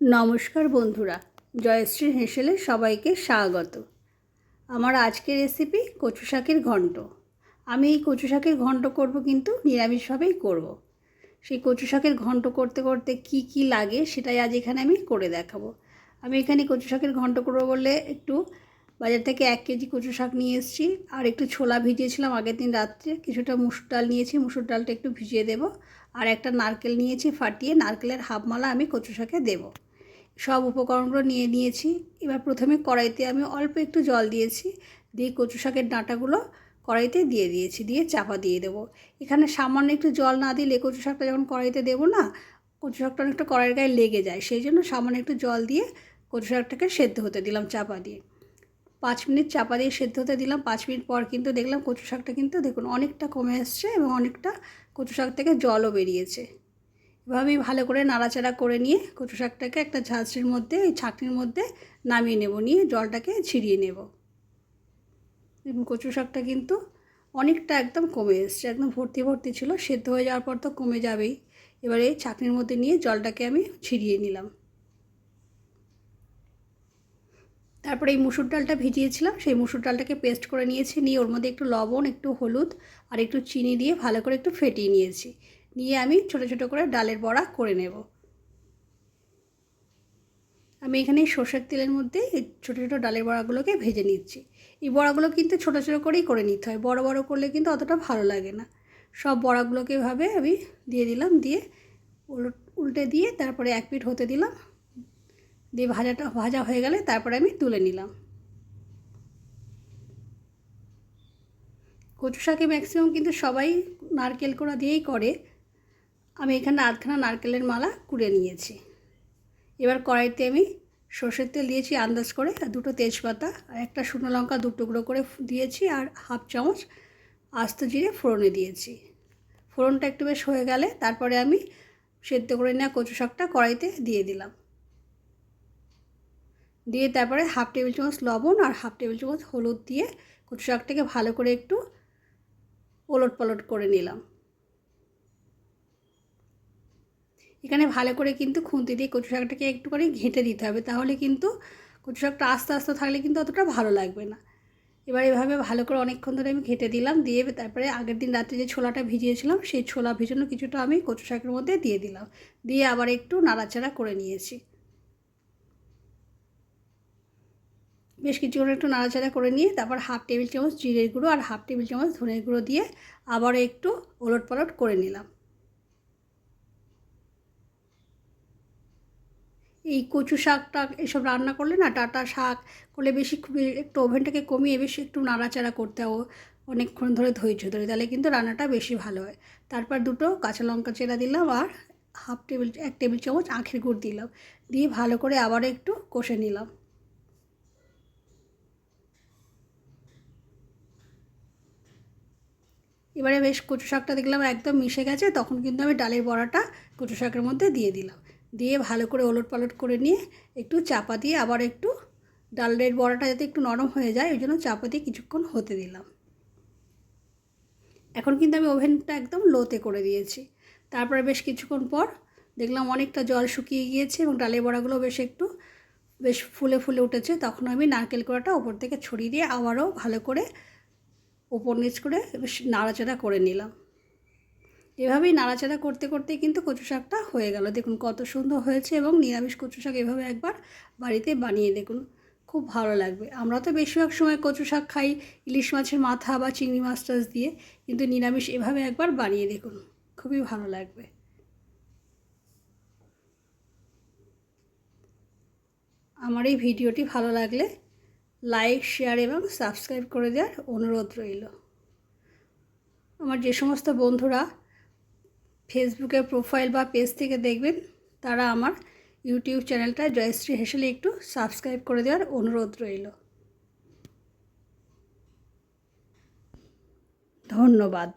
নমস্কার বন্ধুরা, জয়শ্রী হেসেলে সবাইকে স্বাগত। আমার আজকের রেসিপি কচু শাকের ঘন্ট। আমি এই কচু শাকের ঘন্ট করব কিন্তু নিরামিষভাবেই করব। সেই কচু শাকের ঘন্ট করতে করতে কি কি লাগে সেটাই আজ এখানে আমি করে দেখাবো। আমি এখানে কচু শাকের ঘন্ট করব বলে একটু বাজার থেকে এক কেজি কচু শাক নিয়ে এসেছি আর একটু ছোলা ভিজিয়েছিলাম আগের দিন রাত্রে। কিছুটা মুসুর ডাল নিয়েছি, মুসুর ডালটা একটু ভিজিয়ে দেবো। আর একটা নারকেল নিয়েছি, ফাটিয়ে নারকেলের হাফমালা আমি কচু শাকে দেবো। সব উপকরণগুলো নিয়ে নিয়েছি। এবার প্রথমে কড়াইতে আমি অল্প একটু জল দিয়েছি। দিয়ে কচু শাকের ডাঁটাগুলো কড়াইতে দিয়ে দিয়েছি, দিয়ে চাপা দিয়ে দেবো। এখানে সামান্য একটু জল না দিলে কচু শাকটা যখন কড়াইতে দেবো না, কচু শাকটা অনেকটা কড়াইয়ের গায়ে লেগে যায়। সেই জন্য সামান্য একটু জল দিয়ে কচু শাকটাকে সেদ্ধ হতে দিলাম চাপা দিয়ে। পাঁচ মিনিট চাপা দিয়ে সেদ্ধ হতে দিলাম। পাঁচ মিনিট পর কিন্তু দেখলাম কচু শাকটা কিন্তু দেখুন অনেকটা কমে আসছে এবং অনেকটা কচু শাক থেকে জলও বেরিয়েছে। এভাবেই ভালো করে নাড়াচাড়া করে নিয়ে কচু শাকটাকে একটা ঝাঁঝরির মধ্যে এই ছাঁকনির মধ্যে নামিয়ে নেব, নিয়ে জলটাকে ছিড়িয়ে নেব। কচু শাকটা কিন্তু অনেকটা একদম কমে এসছে, একদম ভর্তি ভর্তি ছিল, সেদ্ধ হয়ে যাওয়ার পর তো কমে যাবেই। এবারে এই ছাঁকনির মধ্যে নিয়ে জলটাকে আমি ছিড়িয়ে নিলাম। তারপরে এই মুসুর ডালটা ভিজিয়েছিলাম, সেই মুসুর ডালটাকে পেস্ট করে নিয়েছি, নিয়ে ওর মধ্যে একটু লবণ, একটু হলুদ আর একটু চিনি দিয়ে ভালো করে একটু ফেটিয়ে নিয়েছি। নিয়ে আমি ছোট ছোট করে ডালের বড়া করে নেব। আমি এখানে সর্ষের তেলের মধ্যে এই ছোটো ছোটো ডালের বড়াগুলোকে ভেজে নিচ্ছি। এই বড়াগুলো কিন্তু ছোটো ছোটো করেই করে নিতে হয়, বড় বড় করলে কিন্তু অতটা ভালো লাগে না। সব বড়াগুলোকে এভাবে আমি দিয়ে দিলাম, দিয়ে উল্টে দিয়ে তারপরে এক পিঠ হতে দিলাম। দিয়ে ভাজাটা, ভাজা হয়ে গেলে তারপরে আমি তুলে নিলাম। কচু শাকে ম্যাক্সিমাম কিন্তু সবাই নারকেল কোড়া দিয়েই করে। আমি এখানে আধখানা নারকেলের মালা কুড়ে নিয়েছি। এবার কড়াইতে আমি সর্ষের তেল দিয়েছি আন্দাজ করে, আর দুটো তেজপাতা, আর একটা শুকনো লঙ্কা দু টুকরো করে দিয়েছি, আর হাফ চামচ আস্ত জিরে ফোড়নে দিয়েছি। ফোড়নটা একটু বেশ হয়ে গেলে তারপরে আমি সেদ্ধ করে নেওয়া কচু শাকটা কড়াইতে দিয়ে দিলাম। দিয়ে তারপরে হাফ টেবিল চামচ লবণ আর হাফ টেবিল চামচ হলুদ দিয়ে কচু শাকটাকে ভালো করে একটু ওলট পালট করে নিলাম। এখানে ভালো করে কিন্তু খুন্তি দিয়ে কচু শাকটাকে একটু করে ঘেঁটে দিতে হবে। তাহলে কিন্তু কচু শাকটা আস্তে আস্তে থাকলে কিন্তু অতটা ভালো লাগবে না। এবার এভাবে ভালো করে অনেকক্ষণ ধরে আমি ঘেঁটে দিলাম। দিয়ে তারপরে আগের দিন রাত্রে যে ছোলাটা ভিজিয়েছিলাম, সেই ছোলা ভিজানো কিছুটা আমি কচু শাকের মধ্যে দিয়ে দিলাম। দিয়ে আবার একটু নাড়াচাড়া করে নিয়েছি। বেশ কিছুক্ষণ একটু নাড়াচাড়া করে নিয়ে তারপর হাফ টেবিল চামচ জিরের গুঁড়ো আর হাফ টেবিল চামচ ধনের গুঁড়ো দিয়ে আবার একটু ওলট পালট করে নিলাম। এই কচু শাকটা এসব রান্না করলে না ডাটা শাক করলে বেশি একটু ওভেনটাকে কমিয়ে বেশি একটু নাড়াচাড়া করতে হবে অনেকক্ষণ ধরে ধৈর্য ধরে, তাহলে কিন্তু রান্নাটা বেশি ভালো হয়। তারপর দুটো কাঁচা লঙ্কা চেরা দিলাম আর হাফ টেবিল, এক টেবিল চামচ আখের গুড় দিলাম। দিয়ে ভালো করে আবার একটু কষে নিলাম। এবারে বেশ কচু শাকটা দেখলাম একদম মিশে গেছে, তখন কিন্তু আমি ডালের বড়াটা কচু শাকের মধ্যে দিয়ে দিলাম। দিয়ে ভালো করে ওলট পালট করে নিয়ে একটু চাপা দিয়ে আবার একটু ডালের বড়াটা যাতে একটু নরম হয়ে যায়, ওই জন্য চাপা দিয়ে কিছুক্ষণ হতে দিলাম। এখন কিন্তু আমি ওভেনটা একদম লোতে করে দিয়েছি। তারপরে বেশ কিছুক্ষণ পর দেখলাম অনেকটা জল শুকিয়ে গিয়েছে এবং ডালের বড়াগুলো বেশ একটু, বেশ ফুলে ফুলে উঠেছে। তখন আমি নারকেল কোড়াটা ওপর থেকে ছড়িয়ে দিয়ে আবারও ভালো করে ওপর নিচ করে বেশ নাড়াচাড়া করে নিলাম। এভাবেই নাড়াচাড়া করতে করতে কিন্তু কচু শাকটা হয়ে গেল। দেখুন কত সুন্দর হয়েছে এবং নিরামিষ কচু শাক এভাবে একবার বাড়িতে বানিয়ে দেখুন, খুব ভালো লাগবে। আমরা তো বেশিরভাগ সময় কচু শাক খাই ইলিশ মাছের মাথা বা চিংড়ি মাছ টাছ দিয়ে, কিন্তু নিরামিষ এভাবে একবার বানিয়ে দেখুন, খুবই ভালো লাগবে। আমার এই ভিডিওটি ভালো লাগলে লাইক, শেয়ার এবং সাবস্ক্রাইব করে দেওয়ার অনুরোধ রইল। আমার যে সমস্ত বন্ধুরা ফেসবুকে প্রোফাইল বা পেজ থেকে দেখবেন, তারা আমার ইউটিউব চ্যানেলটা জয়শ্রী হেসেলে একটু সাবস্ক্রাইব করে দেওয়ার অনুরোধ রইল। ধন্যবাদ।